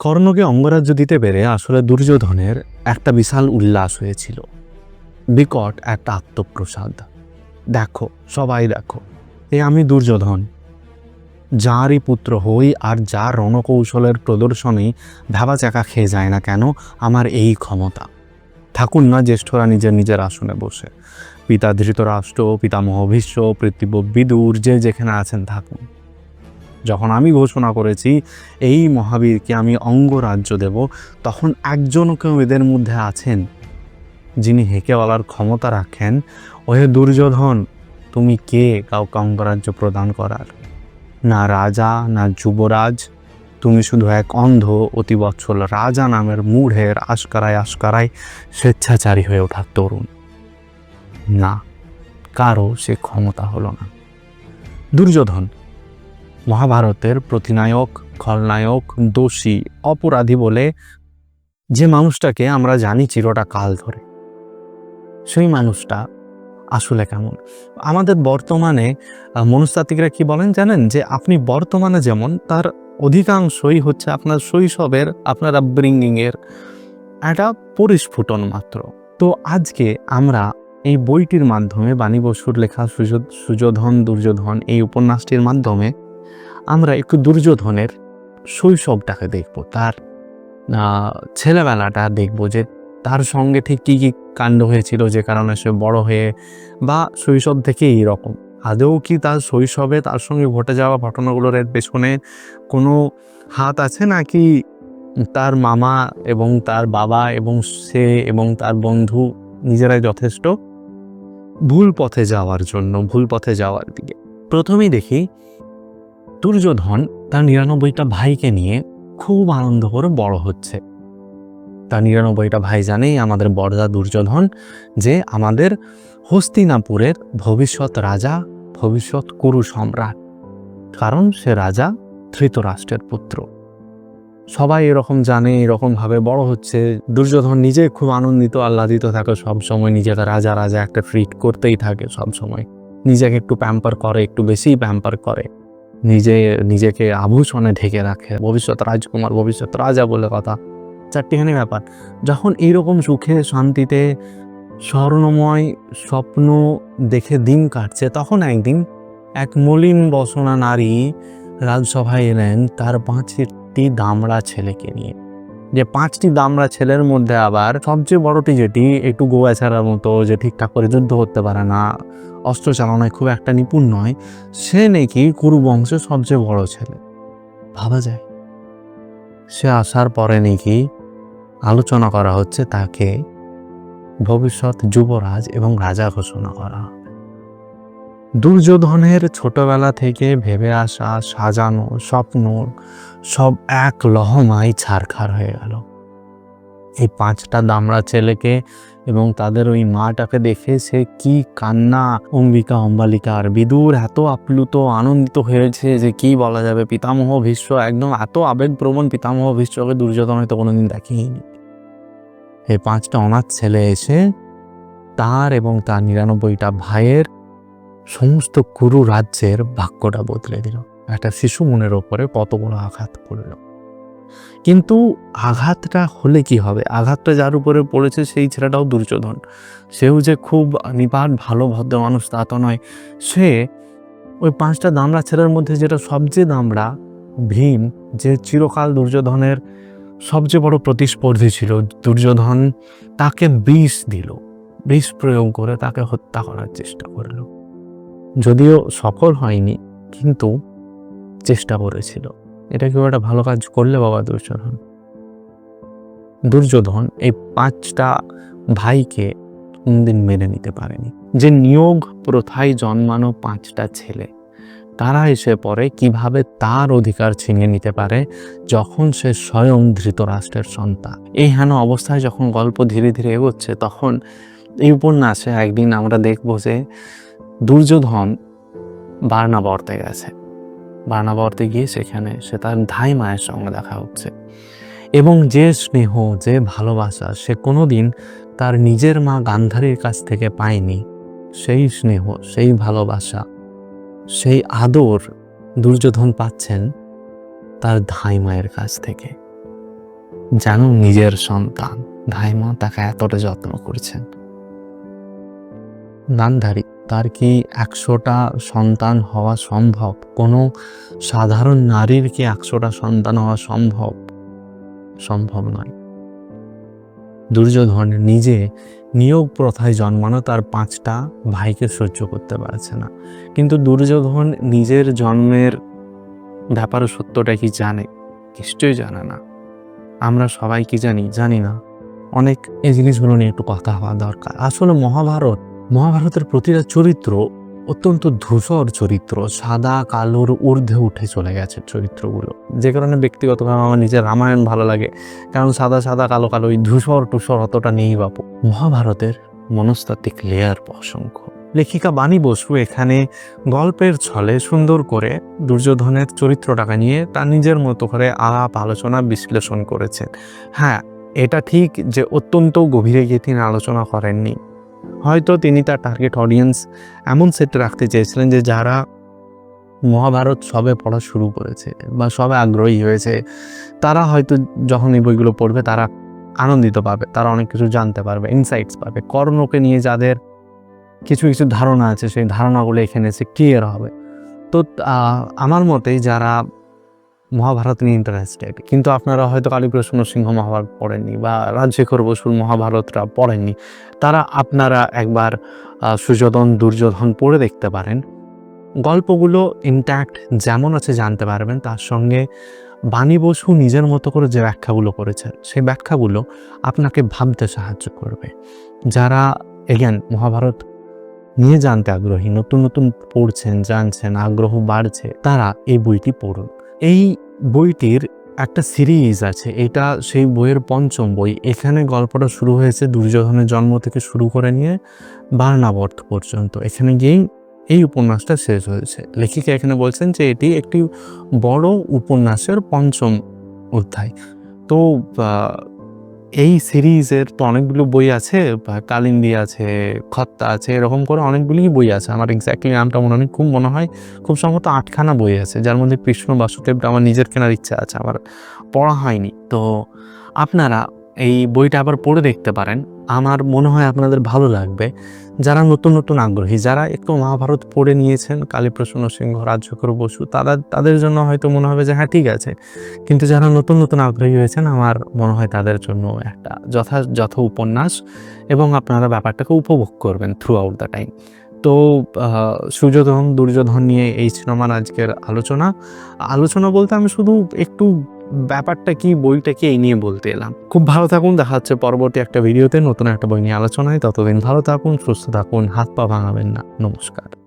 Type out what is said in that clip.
কর্ণকে অঙ্গরাজ্য দিতে পেরে আসলে দুর্যোধনের একটা বিশাল উল্লাস হয়েছিল। বিকট একটা আত্মপ্রসাদ। দেখো, সবাই দেখো, এ আমি দুর্যোধন। যারই পুত্র হই আর যার রণকৌশলের প্রদর্শনী ভাবা চাকা খেয়ে যায় না কেন, আমার এই ক্ষমতা। থাকুন না জ্যেষ্ঠরা নিজের নিজের আসনে বসে। পিতা ধৃতরাষ্ট্র, পিতামহ ভীষ্ম পৃথিব বিদুর, যে যেখানে আছেন থাকুন। যখন আমি ঘোষণা করেছি, এই মহাবীরকে আমি অঙ্গরাজ্য দেব, তখন একজন কেউ এদের মধ্যে আছেন যিনি হেঁকে বলার ক্ষমতা রাখেন, ওহে দুর্যোধন, তুমি কে কাউকে অঙ্গরাজ্য প্রদান করার? না রাজা, না যুবরাজ, তুমি শুধু এক অন্ধ অতি অতিবৎসল রাজা নামের মূঢ়ের আশকারায় আশকারায় স্বেচ্ছাচারী হয়ে ওঠা তরুণ। না, কারও সে ক্ষমতা হলো না। দুর্যোধন মহাভারতের প্রতিনায়ক, খলনায়ক, দোষী, অপরাধী বলে যে মানুষটাকে আমরা জানি চিরটা কাল ধরে। সেই মানুষটা আসলে কেমন? আমাদের বর্তমানে মনস্তাত্ত্বিকরা কি বলেন জানেন? যে আপনি বর্তমানে যেমন, তার অধিকাংশই হচ্ছে আপনার শৈশবের, আপনার আপব্রিঙ্গিংয়ের একটা পরিস্ফুটন মাত্র। তো আজকে আমরা এই বইটির মাধ্যমে বাণী বসুর লেখা সুযোধন, দুর্যোধন এই উপন্যাসটির মাধ্যমে আমরা একটু দুর্যোধনের শৈশবটাকে দেখব, তার ছেলেবেলাটা দেখব যে তার সঙ্গে ঠিক কী কী কাণ্ড হয়েছিল যে কারণে সে বড় হয়ে বা শৈশব থেকে এইরকম আদৌ কি তার শৈশবে তার সঙ্গে ঘটে যাওয়া ঘটনাগুলোর পেছনে কোনো হাত আছে নাকি তার মামা এবং তার বাবা এবং সে এবং তার বন্ধু নিজেরাই যথেষ্ট ভুল পথে যাওয়ার জন্য, ভুল পথে যাওয়ার দিকে? প্রথমেই দেখি দুর্যোধন তার নিরানব্বইটা ভাইকে নিয়ে খুব আনন্দ করে বড় হচ্ছে। তার নিরানব্বইটা ভাই জানেই আমাদের বড়দা দুর্যোধন যে আমাদের হস্তিনাপুরের ভবিষ্যৎ রাজা, ভবিষ্যৎ কুরু সম্রাট, কারণ সে রাজা ধৃতরাষ্ট্রের পুত্র। সবাই এরকম জানে, এরকমভাবে বড় হচ্ছে। দুর্যোধন নিজে খুব আনন্দিত, আহ্লাদিত থাকে সব সময় নিজেকে রাজা রাজা একটা ট্রিট করতেই থাকে সব সময়। নিজেকে একটু প্যাম্পার করে, একটু বেশি প্যাম্পার করে। নিজে, নিজেকে আভূষণে ঢেকে রাখে। ভবিষ্যৎ রাজকুমার, ভবিষ্যৎ রাজা বলে কথা। চারটিখানি ব্যাপার। যখন এইরকম সুখে, শান্তিতে, স্বর্ণময় স্বপ্ন দেখে দিন কাটছে, তখন একদিন এক মলিন বসনা নারী রাজসভায় এলেন, তার পাঁচটি দামড়া ছেলেকে নিয়ে। যে পাঁচটি দামরা ছেলের মধ্যে আবার সবচেয়ে বড়টি যেটি, একটু গোয়া ছাড়ার মতো যে ঠিকঠাক করে যুদ্ধ করতে পারে না, অস্ত্র চালনায় খুব একটা নিপুণ নয়, সে নাকি কুরু বংশের সবচেয়ে বড় ছেলে। ভাবা যায়। সে আসার পরে নাকি আলোচনা করা হচ্ছে তাকে ভবিষ্যৎ যুবরাজ এবং রাজা ঘোষণা করা। দুর্যোধনের ছোটবেলা থেকে ভেবে আসা সাজানো স্বপ্ন সব এক লহমায় ছারখার হয়ে গেল। এই পাঁচটা দামড়া ছেলেকে এবং তাদের ওই মাটাকে দেখে সে কি কান্না, অম্বিকা, অম্বালিকা, আর বিদুর এত আপ্লুত, আনন্দিত হয়েছে যে কি বলা যাবে? পিতামহ ভীষ্ম একদম এত আবেগপ্রবণ পিতামহ ভীষ্মকে দুর্যোধন হয়তো কোনোদিন দেখেইনি। এই পাঁচটা অনাথ ছেলে এসে তার এবং তার নিরানব্বইটা ভাইয়ের সমস্ত কুরু রাজ্যের ভাগ্যটা বদলে দিল। একটা শিশু মনের ওপরে কত বড় আঘাত পড়ল কিন্তু আঘাতটা হলে কি হবে? আঘাতটা যার উপরে পড়েছে সেই ছেলেটাও দুর্যোধন। সেও যে খুব নিপাট ভালো, ভদ্র মানুষ তা তো নয়। সে ওই পাঁচটা দামড়া ছেলের মধ্যে যেটা সবচেয়ে দামড়া, ভীম, যে চিরকাল দুর্যোধনের সবচেয়ে বড় প্রতিস্পর্ধী ছিল, দুর্যোধন তাকে বিষ দিল। বিষ প্রয়োগ করে তাকে হত্যা করার চেষ্টা করল। যদিও সফল হয়নি, কিন্তু চেষ্টা করেছিল। এটা কেউ একটা ভালো কাজ করলে বাবা দুর্যোধন। দুর্যোধন এই পাঁচটা ভাইকে কোনদিন মেনে নিতে পারেনি। যে নিয়োগ প্রথায় জন্মানো পাঁচটা ছেলে, তারা এসে পরে কীভাবে তার অধিকার ছিনিয়ে নিতে পারে যখন সে স্বয়ং ধৃতরাষ্ট্রের সন্তান। এই হেন অবস্থায় যখন গল্প ধীরে ধীরে এগোচ্ছে, তখন এই উপন্যাসে একদিন আমরা দেখব যে দুর্যোধন বার্নাবর্তে গেছে। বার্নাবর্তে গিয়ে সেখানে সে তার ধাই মায়ের সঙ্গে দেখা হচ্ছে। এবং যে স্নেহ, যে ভালোবাসা সে কোনো দিন তার নিজের মা গান্ধারীর কাছ থেকে পায়নি, সেই স্নেহ, সেই ভালোবাসা, সেই আদর দুর্যোধন পাচ্ছেন তার ধাই মায়ের কাছ থেকে। যেন নিজের সন্তান ধাইমা তাকে এতটা যত্ন করছেন। নানধারী তার কি একশোটা সন্তান হওয়া সম্ভব? কোনো সাধারণ নারীর কি একশোটা সন্তান হওয়া সম্ভব? সম্ভব নয়। দুর্যোধন নিজে নিয়োগ প্রথায় জন্মানো তার পাঁচটা ভাইকে সহ্য করতে পারছে না। কিন্তু দুর্যোধন নিজের জন্মের ব্যাপারে সত্যটা কি জানে? নিশ্চয়ই জানে না। আমরা সবাই কি জানি? জানি না। অনেক এই জিনিসগুলো নিয়ে একটু কথা হওয়া দরকার। আসলে মহাভারত মহাভারতের প্রতিটা চরিত্র অত্যন্ত ধূসর চরিত্র, সাদা, কালোর ঊর্ধ্বে উঠে চলে গেছে চরিত্রগুলো। যে কারণে ব্যক্তিগতভাবে আমার নিজের রামায়ণ ভালো লাগে, কারণ সাদা সাদা, কালো কালো ওই ধূসর টুসর অতটা নেই বাপু। মহাভারতের মনস্তাত্ত্বিক লেয়ার অসংখ্য। লেখিকা বাণী বসু এখানে গল্পের ছলে সুন্দর করে দুর্যোধনের চরিত্রটাকে নিয়ে তার নিজের মতো করে আলাপ, আলোচনা, বিশ্লেষণ করেছেন। হ্যাঁ এটা ঠিক যে অত্যন্ত গভীরে গিয়ে তিনি আলোচনা করেননি। হয়তো তিনি তার টার্গেট অডিয়েন্স এমন সেট রাখতে চেয়েছিলেন যে যারা মহাভারত সবে পড়া শুরু করেছে বা সবে আগ্রহী হয়েছে, তারা হয়তো যখন এই বইগুলো পড়বে তারা আনন্দিত পাবে, তারা অনেক কিছু জানতে পারবে ইনসাইটস পাবে। কর্ণকে নিয়ে যাদের কিছু কিছু ধারণা আছে, সেই ধারণাগুলো এখানে এসে ক্লিয়ার হবে। তো আমার মতে যারা মহাভারত নিয়ে ইন্টারেস্টেড কিন্তু আপনারা হয়তো কালীপ্রসন্ন সিংহ মহাভারত পড়েননি বা রাজশেখর বসুর মহাভারতটা পড়েননি। তারা আপনারা একবার সুযোধন দুর্যোধন পড়ে দেখতে পারেন। গল্পগুলো ইনট্যাক্ট যেমন আছে জানতে পারবেন, তার সঙ্গে বাণী বসু নিজের মতো করে যে ব্যাখ্যাগুলো করেছেন সেই ব্যাখ্যাগুলো আপনাকে ভাবতে সাহায্য করবে। যারা এগেন মহাভারত নিয়ে জানতে আগ্রহী, নতুন নতুন পড়ছেন, জানছেন, আগ্রহ বাড়ছে, তারা এই বইটি পড়ুন। এই বইটির একটা সিরিজ আছে। এটা সেই বইয়ের পঞ্চম বই। এখানে গল্পটা শুরু হয়েছে দুর্যোধনের জন্ম থেকে শুরু করে নিয়ে বার্নাবর্ত পর্যন্ত। এখানে গিয়েই এই উপন্যাসটা শেষ হয়েছে। লেখিকা এখানে বলছেন যে এটি একটি বড় উপন্যাসের পঞ্চম অধ্যায়। তো এই সিরিজের তো অনেকগুলো বই আছে, বা কালিন্দি আছে, খত্তা আছে, এরকম করে অনেকগুলি বই আছে। আমার এক্স্যাক্টলি নামটা মনে খুব মনে হয় খুব সম্ভবত আটখানা বই আছে, যার মধ্যে কৃষ্ণ বাসুদেবটা আমার নিজের কেনার ইচ্ছা আছে, আমার পড়া হয়নি। তো আপনারা এই বইটা আবার পড়ে দেখতে পারেন। আমার মনে হয় আপনাদের ভালো লাগবে। যারা নতুন নতুন আগ্রহী যারা একটু মহাভারত পড়ে নিয়েছেন কালীপ্রসন্ন সিংহ রাজ্যকর বসু তারা তাদের জন্য হয়তো মনে হবে যে হ্যাঁ ঠিক আছে। কিন্তু যারা নতুন নতুন আগ্রহী হয়েছেন আমার মনে হয় তাদের জন্য একটা যথাযথ উপন্যাস এবং আপনারা ব্যাপারটাকে উপভোগ করবেন থ্রু আউট দ্য টাইম তো আহ, সুযোধন দুর্যোধন নিয়ে এই আমার আজকের আলোচনা। আলোচনা বলতে আমি শুধু একটু ব্যাপারটা কি, বইটা কি এই নিয়ে বলতে এলাম। খুব ভালো থাকুন, দেখা হচ্ছে পরবর্তী একটা ভিডিওতে নতুন একটা বই নিয়ে আলোচনায়। ততদিন ভালো থাকুন, সুস্থ থাকুন, হাত পা ভাঙাবেন না। নমস্কার।